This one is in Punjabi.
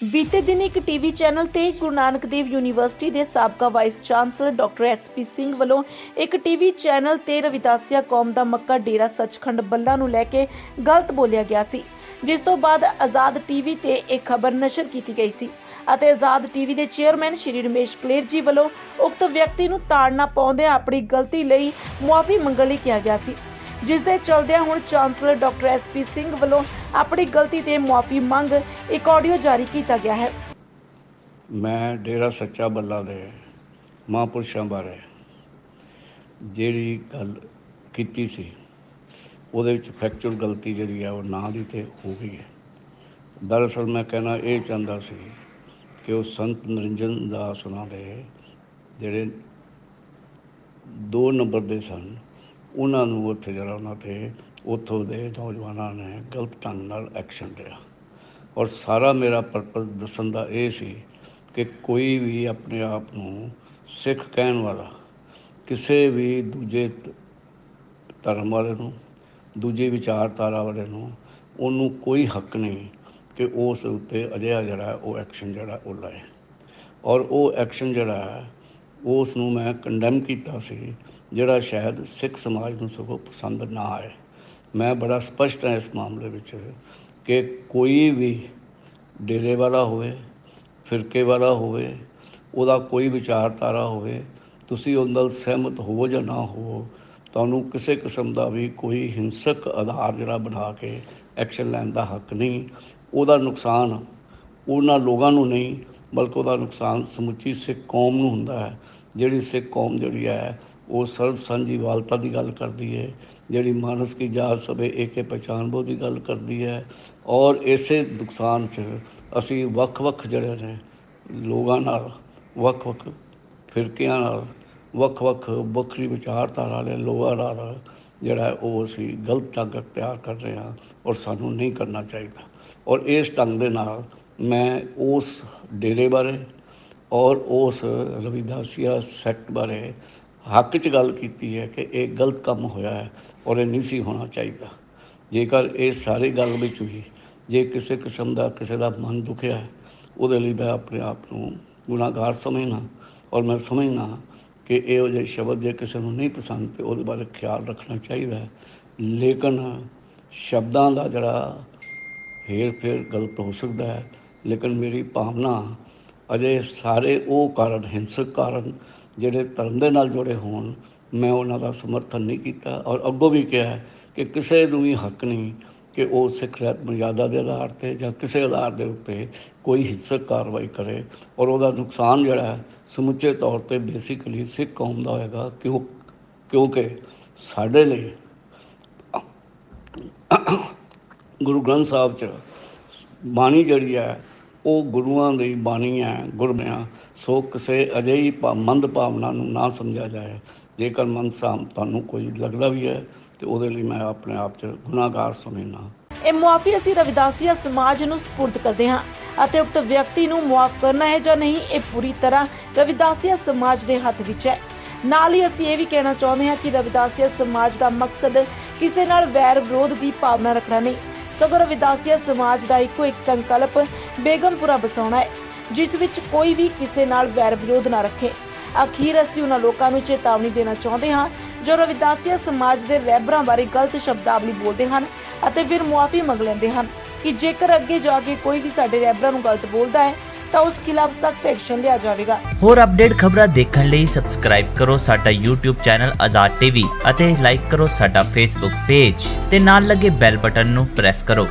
ਬੀਤੇ ਦਿਨ ਇੱਕ ਟੀਵੀ ਚੈਨਲ ਤੇ ਗੁਰੂ ਨਾਨਕ ਦੇਵ ਯੂਨੀਵਰਸਿਟੀ ਦੇ ਸਾਬਕਾ vice chancellor doctor SP Singh ਵੱਲੋਂ ਇੱਕ ਟੀਵੀ ਚੈਨਲ ਤੇ ਰਵਿਦਾਸੀਆ ਕੌਮ ਦਾ ਮੱਕਾ ਡੇਰਾ ਸੱਚਖੰਡ ਬੱਲਾ ਨੂੰ ਲੈ ਕੇ ਗਲਤ ਬੋਲਿਆ ਗਿਆ ਸੀ, ਜਿਸ ਤੋਂ ਬਾਅਦ ਆਜ਼ਾਦ ਟੀਵੀ ਤੇ ਇਹ ਖਬਰ ਨਸ਼ਰ ਕੀਤੀ ਗਈ ਸੀ ਅਤੇ ਆਜ਼ਾਦ ਟੀਵੀ ਦੇ ਚੇਅਰਮੈਨ ਸ਼੍ਰੀ ਰਮੇਸ਼ ਕਲੇਰ ਜੀ ਵੱਲੋਂ ਉਕਤ ਵਿਅਕਤੀ ਨੂੰ ਤਾੜਨਾ ਪਾਉਂਦਿਆਂ ਆਪਣੀ ਗਲਤੀ ਲਈ ਮੁਆਫੀ ਮੰਗਣ ਲਈ ਕਿਹਾ ਗਿਆ ਸੀ। ਜਿਸ ਦੇ ਚਲਦਿਆਂ ਹੁਣ ਚਾਂਸਲਰ ਡਾਕਟਰ ਐਸਪੀ ਸਿੰਘ ਵੱਲੋਂ ਆਪਣੀ ਗਲਤੀ ਤੇ ਮੁਆਫੀ ਮੰਗ ਇੱਕ ਆਡੀਓ ਜਾਰੀ ਕੀਤਾ ਗਿਆ ਹੈ। ਮੈਂ ਡੇਰਾ ਸੱਚਾ ਬੱਲਾ ਦੇ ਮਹਾਂਪੁਰਸ਼ਾਂ ਬਾਰੇ ਜਿਹੜੀ ਗੱਲ ਕੀਤੀ ਸੀ, ਉਹਦੇ ਵਿੱਚ ਫੈਕਚੁਅਲ ਗਲਤੀ ਜਿਹੜੀ ਹੈ ਉਹ ਨਾਂ ਦੀ ਤੇ ਹੋ ਗਈ ਹੈ। ਦਰਅਸਲ ਮੈਂ ਕਹਿਣਾ ਇਹ ਚਾਹੁੰਦਾ ਸੀ ਕਿ ਉਹ ਸੰਤ ਨਿਰੰਜਨ ਦਾਸ ਉਹਨਾਂ ਦੇ ਜਿਹੜੇ ਦੋ ਨੰਬਰ ਦੇ ਸਨ ਉਹਨਾਂ ਨੂੰ ਉੱਥੇ ਜਿਹੜਾ ਉਹਨਾਂ ਤੇ ਉੱਥੋਂ ਦੇ ਨੌਜਵਾਨਾਂ ਨੇ ਗਲਤ ਢੰਗ ਨਾਲ ਐਕਸ਼ਨ ਲਿਆ। ਔਰ ਸਾਰਾ ਮੇਰਾ ਪਰਪਸ ਦੱਸਣ ਦਾ ਇਹ ਸੀ ਕਿ ਕੋਈ ਵੀ ਆਪਣੇ ਆਪ ਨੂੰ ਸਿੱਖ ਕਹਿਣ ਵਾਲਾ ਕਿਸੇ ਵੀ ਦੂਜੇ ਧਰਮ ਵਾਲੇ ਨੂੰ, ਦੂਜੀ ਵਿਚਾਰਧਾਰਾ ਵਾਲੇ ਨੂੰ, ਉਹਨੂੰ ਕੋਈ ਹੱਕ ਨਹੀਂ ਕਿ ਉਸ ਉੱਤੇ ਅਜਿਹਾ ਜਿਹੜਾ ਉਹ ਐਕਸ਼ਨ ਜਿਹੜਾ ਉਹ ਲਏ। ਔਰ ਉਹ ਐਕਸ਼ਨ ਜਿਹੜਾ ਹੈ ਉਸ ਨੂੰ ਮੈਂ ਕੰਡੈਮ ਕੀਤਾ ਸੀ, ਜਿਹੜਾ ਸ਼ਾਇਦ ਸਿੱਖ ਸਮਾਜ ਨੂੰ ਸਗੋਂ ਪਸੰਦ ਨਾ ਆਏ। ਮੈਂ ਬੜਾ ਸਪਸ਼ਟ ਹਾਂ ਇਸ ਮਾਮਲੇ ਵਿੱਚ ਕਿ ਕੋਈ ਵੀ ਡੇਰੇ ਵਾਲਾ ਹੋਵੇ, ਫਿਰਕੇ ਵਾਲਾ ਹੋਵੇ, ਉਹਦਾ ਕੋਈ ਵਿਚਾਰਧਾਰਾ ਹੋਵੇ, ਤੁਸੀਂ ਉਹਦੇ ਨਾਲ ਸਹਿਮਤ ਹੋ ਜਾਂ ਨਾ ਹੋ, ਤੁਹਾਨੂੰ ਕਿਸੇ ਕਿਸਮ ਦਾ ਵੀ ਕੋਈ ਹਿੰਸਕ ਆਧਾਰ ਜਿਹੜਾ ਬਣਾ ਕੇ ਐਕਸ਼ਨ ਲੈਣ ਦਾ ਹੱਕ ਨਹੀਂ। ਉਹਦਾ ਨੁਕਸਾਨ ਉਹਨਾਂ ਲੋਕਾਂ ਨੂੰ ਨਹੀਂ ਬਲਕਿ ਉਹਦਾ ਨੁਕਸਾਨ ਸਮੁੱਚੀ ਸਿੱਖ ਕੌਮ ਨੂੰ ਹੁੰਦਾ ਹੈ। ਜਿਹੜੀ ਸਿੱਖ ਕੌਮ ਜਿਹੜੀ ਹੈ, ਉਹ ਸਰਬ ਸਾਂਝੀਵਾਲਤਾ ਦੀ ਗੱਲ ਕਰਦੀ ਹੈ, ਜਿਹੜੀ ਮਾਨਸ ਕੀ ਜਾਤ ਸਭੇ ਏਕੇ ਪਛਾਣ ਬੋ ਦੀ ਗੱਲ ਕਰਦੀ ਹੈ। ਔਰ ਇਸੇ ਨੁਕਸਾਨ 'ਚ ਅਸੀਂ ਵੱਖ-ਵੱਖ ਜਿਹੜੇ ਨੇ, ਲੋਕਾਂ ਨਾਲ ਵੱਖ-ਵੱਖ ਫਿਰਕਿਆਂ ਨਾਲ ਵੱਖ-ਵੱਖ ਵੱਖਰੀ ਵਿਚਾਰਧਾਰਾ ਵਾਲੇ ਲੋਕਾਂ ਨਾਲ ਜਿਹੜਾ ਉਹ ਅਸੀਂ ਗਲਤ ਢੰਗ ਅਖਤਿਆਰ ਕਰ ਰਹੇ ਹਾਂ ਔਰ ਸਾਨੂੰ ਨਹੀਂ ਕਰਨਾ ਚਾਹੀਦਾ। ਔਰ ਇਸ ਢੰਗ ਦੇ ਨਾਲ ਮੈਂ ਉਸ ਡੇਰੇ ਬਾਰੇ ਔਰ ਉਸ ਰਵਿਦਾਸੀਆ ਸੈਕਟ ਬਾਰੇ ਹੱਕ 'ਚ ਗੱਲ ਕੀਤੀ ਹੈ ਕਿ ਇਹ ਗਲਤ ਕੰਮ ਹੋਇਆ ਹੈ ਔਰ ਇਹ ਨਹੀਂ ਸੀ ਹੋਣਾ ਚਾਹੀਦਾ। ਜੇਕਰ ਇਹ ਸਾਰੀ ਗੱਲ ਵਿੱਚ ਵੀ ਜੇ ਕਿਸੇ ਕਿਸਮ ਦਾ ਕਿਸੇ ਦਾ ਮਨ ਦੁਖਿਆ ਹੈ, ਉਹਦੇ ਲਈ ਮੈਂ ਆਪਣੇ ਆਪ ਨੂੰ ਗੁਨਾਹਗਾਰ ਸਮਝਣਾ ਔਰ ਮੈਂ ਸਮਝਣਾ ਕਿ ਇਹੋ ਜਿਹੇ ਸ਼ਬਦ ਜੇ ਕਿਸੇ ਨੂੰ ਨਹੀਂ ਪਸੰਦ ਤੇ ਉਹਦੇ ਬਾਰੇ ਖਿਆਲ ਰੱਖਣਾ ਚਾਹੀਦਾ ਹੈ। ਲੇਕਿਨ ਸ਼ਬਦਾਂ ਦਾ ਜਿਹੜਾ ਹੇਰ ਫੇਰ ਗਲਤ ਹੋ ਸਕਦਾ ਹੈ ਲੇਕਿਨ ਮੇਰੀ ਭਾਵਨਾ ਅਜੇ ਸਾਰੇ ਉਹ ਕਾਰਨ, ਹਿੰਸਕ ਕਾਰਨ ਜਿਹੜੇ ਧਰਮ ਦੇ ਨਾਲ ਜੁੜੇ ਹੋਣ, ਮੈਂ ਉਹਨਾਂ ਦਾ ਸਮਰਥਨ ਨਹੀਂ ਕੀਤਾ ਔਰ ਅੱਗੋਂ ਵੀ ਕਿਹਾ ਕਿ ਕਿਸੇ ਨੂੰ ਵੀ ਹੱਕ ਨਹੀਂ ਕਿ ਉਹ ਸਿੱਖ ਰਹਿਤ ਮਰਜ਼ਾਦਾ ਦੇ ਆਧਾਰ ਤੇ ਜਾਂ ਕਿਸੇ ਆਧਾਰ ਦੇ ਉੱਤੇ ਕੋਈ ਹਿੰਸਕ ਕਾਰਵਾਈ ਕਰੇ ਔਰ ਉਹਦਾ ਨੁਕਸਾਨ ਜਿਹੜਾ ਹੈ, ਸਮੁੱਚੇ ਤੌਰ ਤੇ ਬੇਸਿਕਲੀ ਸਿੱਖ ਕੌਮ ਦਾ ਹੋਏਗਾ ਕਿਉਂ, ਕਿਉਂਕਿ ਸਾਡੇ ਲਈ ਗੁਰੂ ਗ੍ਰੰਥ ਸਾਹਿਬ ਚ ਬਾਣੀ ਜਿਹੜੀ ਹੈ ਉਹ ਗੁਰੂਆਂ ਦੀ ਬਾਣੀ ਹੈ ਗੁਰਮਿਆਂ ਸੋ ਕਿਸੇ ਅਜਿਹੀ ਮੰਦ ਭਾਵਨਾ ਨੂੰ ਨਾ ਸਮਝਿਆ ਜਾਏ। ਜੇਕਰ ਮੰਦ ਸਾਮ ਤੁਹਾਨੂੰ ਕੋਈ ਲੱਗਦਾ ਵੀ ਹੈ, ਤੇ ਉਹਦੇ ਲਈ ਮੈਂ ਆਪਣੇ ਆਪ ਚ ਗੁਨਾਹਗਾਰ ਸਮਝਣਾ ਇਹ ਮੁਆਫੀ ਅਸੀਂ ਰਵਿਦਾਸੀਆ ਸਮਾਜ ਨੂੰ ਸਪੁਰਦ ਕਰਦੇ ਹਾਂ ਅਤੇ ਉਕਤ ਵਿਅਕਤੀ ਨੂੰ ਮੁਆਫ ਕਰਨਾ ਹੈ ਜਾਂ ਨਹੀਂ, ਇਹ ਪੂਰੀ ਤਰ੍ਹਾਂ ਰਵਿਦਾਸੀਆ ਸਮਾਜ ਦੇ ਹੱਥ ਵਿੱਚ ਹੈ। ਨਾਲ ਹੀ ਅਸੀਂ ਇਹ ਵੀ ਕਹਿਣਾ ਚਾਹੁੰਦੇ ਹਾਂ ਕਿ ਰਵਿਦਾਸੀਆ ਸਮਾਜ ਦਾ ਮਕਸਦ ਕਿਸੇ ਨਾਲ ਵੈਰ ਵਿਰੋਧ ਦੀ ਭਾਵਨਾ ਰੱਖਣਾ ਨਹੀਂ ਸਗੋਂ ਰਵਿਦਾਸੀਆ ਸਮਾਜ ਦਾ ਇੱਕੋ ਇੱਕ ਸੰਕਲਪ ਬੇਗਮਪੁਰਾ ਬਸਾਉਣਾ ਹੈ, ਜਿਸ ਵਿੱਚ ਕੋਈ ਵੀ ਕਿਸੇ ਨਾਲ ਵੈਰ ਵਿਰੋਧ ਨਾ ਰੱਖੇ। ਅਖੀਰ ਅਸੀਂ ਉਹਨਾਂ ਲੋਕਾਂ ਨੂੰ ਚੇਤਾਵਨੀ ਦੇਣਾ ਚਾਹੁੰਦੇ ਹਾਂ, ਜੋ ਰਵਿਦਾਸੀਆ ਸਮਾਜ ਦੇ ਰੈਬਰਾਂ ਬਾਰੇ ਗਲਤ ਸ਼ਬਦਾਵਲੀ ਬੋਲਦੇ ਹਨ ਅਤੇ ਫਿਰ ਮੁਆਫੀ ਮੰਗ ਲੈਂਦੇ ਹਨ ਕਿ ਜੇਕਰ ਅੱਗੇ ਜਾ ਕੇ ਕੋਈ ਵੀ ਸਾਡੇ ਰੈਬਰਾਂ ਨੂੰ ਗਲਤ ਬੋਲਦਾ ਹੈ ਤਾਂ ਉਸ ਖਿਲਾਫ ਸਖਤ ਐਕਸ਼ਨ ਲਿਆ ਜਾਵੇਗਾ। ਹੋਰ ਅਪਡੇਟ ਖਬਰਾਂ ਦੇਖਣ ਲਈ ਸਬਸਕ੍ਰਾਈਬ ਕਰੋ ਸਾਡਾ YouTube ਚੈਨਲ ਆਜ਼ਾਦ ਟੀਵੀ ਅਤੇ ਲਾਈਕ ਕਰੋ ਸਾਡਾ Facebook ਪੇਜ ਤੇ ਨਾਲ ਲੱਗੇ ਬੈਲ ਬਟਨ ਨੂੰ ਪ੍ਰੈਸ ਕਰੋ।